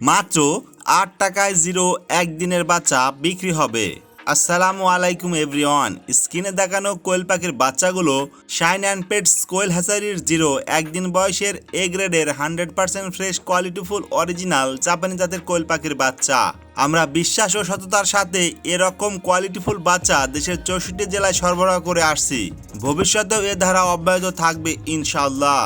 মাত্র আট টাকায় জিরো একদিনের বাচ্চা বিক্রি হবে। আসসালামু আলাইকুম, এভরিওয়ান। স্ক্রিনে দেখানো কোয়েল পাখির বাচ্চাগুলো শাইন অ্যান্ড পেটস কোয়েল হ্যাসারির জিরো একদিন বয়সের এ গ্রেডের হান্ড্রেড পার্সেন্ট ফ্রেশ কোয়ালিটিফুল অরিজিনাল জাপানি জাতের কোয়েল পাখির বাচ্চা। আমরা বিশ্বাস ও সততার সাথে এরকম কোয়ালিটিফুল বাচ্চা দেশের চৌষট্টি জেলায় সরবরাহ করে আসছি। ভবিষ্যতেও এ ধারা অব্যাহত থাকবে, ইনশাআল্লাহ।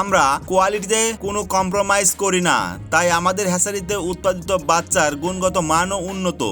আমরা কোয়ালিটিতে কোনো কম্প্রোমাইজ করি না। তাই আমাদের হ্যাচারিতে উৎপাদিত বাচ্চার গুণগত মানও উন্নত।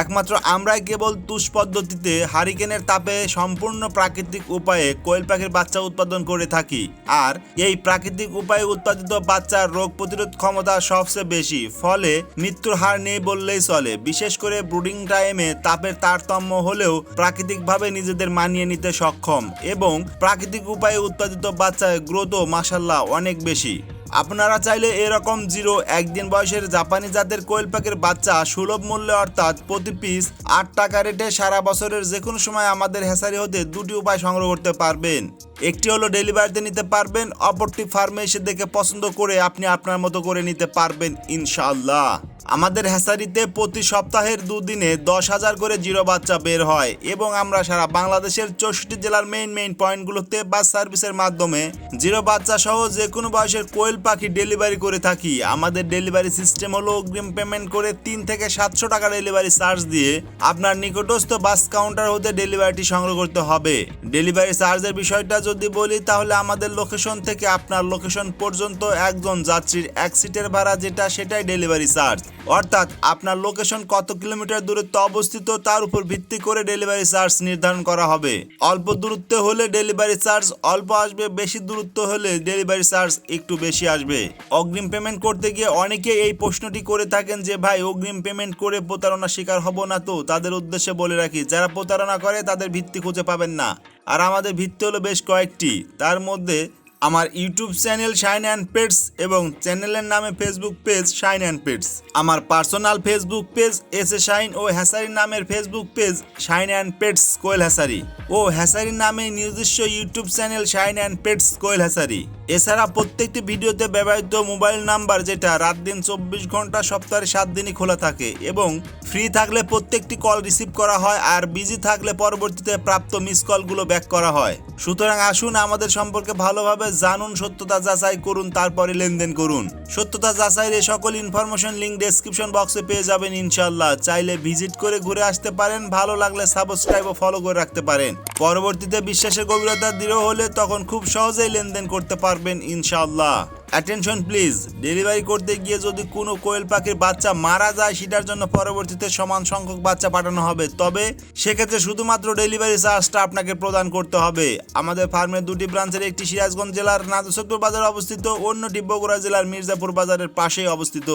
একমাত্র আমরাই কেবল তুষ পদ্ধতিতে হারিকেনের তাপে সম্পূর্ণ প্রাকৃতিক উপায়ে কোয়েল পাখির বাচ্চা উৎপাদন করে থাকি। আর এই প্রাকৃতিক উপায়ে উৎপাদিত বাচ্চার রোগ প্রতিরোধ ক্ষমতা সবচেয়ে বেশি, ফলে মৃত্যুর হার নেই বললেই চলে। বিশেষ করে ব্রুডিং টাইমে তাপের তারতম্য হলেও প্রাকৃতিকভাবে নিজেদের মানিয়ে নিতে সক্ষম এবং প্রাকৃতিক উপায়ে উৎপাদিত বাচ্চার গ্রোথও মাসাল্লাহ অনেক বেশি। আপনারা চাইলে এরকম জিরো, একদিন বয়সের জাপানি জাতের কোয়েল পাখির বাচ্চা, সুলভ মূল্যে অর্থাৎ প্রতি পিস আট টাকা রেটে সারা বছরের যে কোনো সময় আমাদের হেসারি হতে দুটি উপায় সংগ্রহ করতে পারবেন। একটি হলো ডেলিভারিতে নিতে পারবেন, অপরটি ফার্মে এসে দেখে পছন্দ করে আপনি আপনার মতো করে নিতে পারবেন, ইনশাআল্লাহ। আমাদের হ্যাসারিতে প্রতি সপ্তাহের দুদিনে দশ হাজার করে জিরো বাচ্চা বের হয় এবং আমরা সারা বাংলাদেশের চৌষট্টি জেলার মেইন মেইন পয়েন্টগুলোতে বাস সার্ভিসের মাধ্যমে জিরো বাচ্চা সহ যে কোনো বয়সের কোয়েল পাখি ডেলিভারি করে থাকি। আমাদের ডেলিভারি সিস্টেম হলো অগ্রিম পেমেন্ট করে তিন থেকে সাতশো টাকা ডেলিভারি চার্জ দিয়ে আপনার নিকটস্থ বাস কাউন্টার হতে ডেলিভারিটি সংগ্রহ করতে হবে। ডেলিভারি চার্জের বিষয়টা যদি বলি, তাহলে আমাদের লোকেশন থেকে আপনার লোকেশন পর্যন্ত একজন যাত্রীর এক সিটের ভাড়া যেটা, সেটাই ডেলিভারি চার্জ অর্থাৎ আপনার লোকেশন কত কিলোমিটার দূরত্বে অবস্থিত তার উপর ভিত্তি করে ডেলিভারি চার্জ নির্ধারণ করা হবে। অল্প দূরত্বে হলে ডেলিভারি চার্জ, অল্প আসবে, বেশি দূরত্ব হলে ডেলিভারি চার্জ একটু বেশি আসবে। অগ্রিম পেমেন্ট করতে গিয়ে অনেকে এই প্রশ্নটি করে থাকেন যে, ভাই, অগ্রিম পেমেন্ট করে প্রতারণা শিকার হব না তো? তাদের উদ্দেশ্যে বলে রাখি, যারা প্রতারণা করে তাদের ভিত্তি খুঁজে পাবেন না। আর আমাদের ভিত্তি হলো বেশ কয়েকটি। তার মধ্যে আমার YouTube channel shine and pets এবং চ্যানেলের নামে Facebook page shine and pets. আমার personal Facebook page S A shine ও হ্যাসারির নামের Facebook page shine and pets quail hatchery. ও হ্যাসারির নামে নিজস্ব YouTube channel shine and pets quail hatchery. এছাড়া প্রত্যেকটি ভিডিওতে ব্যবহৃত মোবাইল নাম্বার যেটা রাত দিন চব্বিশ ঘণ্টা, সপ্তাহে সাত দিনই খোলা থাকে এবং ফ্রি থাকলে প্রত্যেকটি কল রিসিভ করা হয় আর বিজি থাকলে পরবর্তীতে প্রাপ্ত মিস কলগুলো ব্যাক করা হয়। সুতরাং আসুন আমাদের সম্পর্কে ভালোভাবে জানুন, সত্যতা যাচাই করুন, তারপরে লেনদেন করুন। সত্যতা যাচাইয়ের এই সকল ইনফরমেশন লিঙ্ক ডেসক্রিপশন বক্সে পেয়ে যাবেন ইনশাল্লাহ চাইলে ভিজিট করে ঘুরে আসতে পারেন, ভালো লাগলে সাবস্ক্রাইব ও ফলো করে রাখতে পারেন। পরবর্তীতে বিশ্বাসের গভীরতা দৃঢ় হলে তখন খুব সহজেই লেনদেন করতে পারবেন ইনশাল্লাহ অ্যাটেনশন প্লিজ ডেলিভারি করতে গিয়ে যদি কোনো কোয়েল পাখির বাচ্চা মারা যায়, সেটার জন্য পরবর্তীতে সমান সংখ্যক বাচ্চা পাঠানো হবে। তবে সেক্ষেত্রে শুধুমাত্র ডেলিভারি চার্জটা আপনাকে প্রদান করতে হবে। আমাদের ফার্মের দুটি ব্রাঞ্চের একটি সিরাজগঞ্জ জেলার নাদুসত্তর বাজারে অবস্থিত, অন্যটি বগুড়া জেলার মির্জাপুর বাজারের পাশেই অবস্থিত।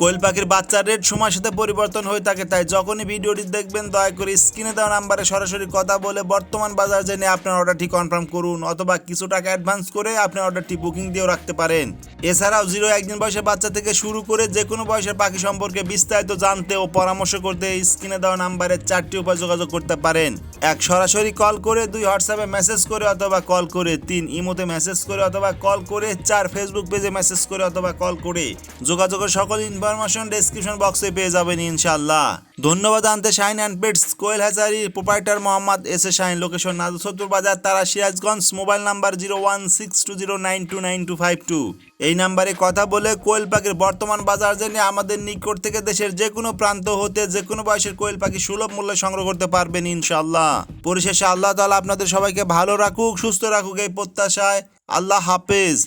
কোয়েল পাখির বাচ্চার রেট সময়ের সাথে পরিবর্তন হয়ে থাকে, তাই যখনই ভিডিওটি দেখবেন, দয়া করে স্ক্রিনে দেওয়া নাম্বারে সরাসরি কথা বলে বর্তমান বাজার জেনে আপনার অর্ডারটি কনফার্ম করুন, অথবা কিছু টাকা অ্যাডভান্স করে আপনার অর্ডারটি বুকিং দিয়েও রাখতে পারেন। এছাড়াও জিরো একদিন বয়সের বাচ্চা থেকে শুরু করে যে কোনো বয়সের পাখি সম্পর্কে বিস্তারিত জানতে ও পরামর্শ করতে স্ক্রিনে দেওয়া নাম্বারে চারটি উপায় যোগাযোগ করতে পারেন। এক, সরাসরি কল করে, দুই, হোয়াটসঅ্যাপে মেসেজ করে অথবা কল করে, তিন, ইমোতে মেসেজ করে অথবা কল করে, চার, ফেসবুক পেজে মেসেজ করে অথবা কল করে। যোগাযোগের সকল ইনফরমেশন ডেসক্রিপশন বক্সে পেয়ে যাবেন ইনশাল্লাহ ধন্যবাদ আনতে shine and pets quail hatchery, proprietor Mohammad S A shine, location নাদুসত্তর বাজার, তারা Sirajganj, mobile number zero one six two zero nine two nine two five two. এই নাম্বারে কথা বলে কোয়েল পাখির বর্তমান বাজার জেনে আমাদের নিকট থেকে দেশের যে কোনো প্রান্ত হতে যে কোনো বয়সের কোয়েল পাখি সুলভ মূল্যে সংগ্রহ করতে পারবেন ইনশাল্লাহ পরিশেষে আল্লাহ তালা আপনাদের সবাইকে ভালো রাখুক, সুস্থ রাখুক এই প্রত্যাশায়। আল্লাহ হাফেজ।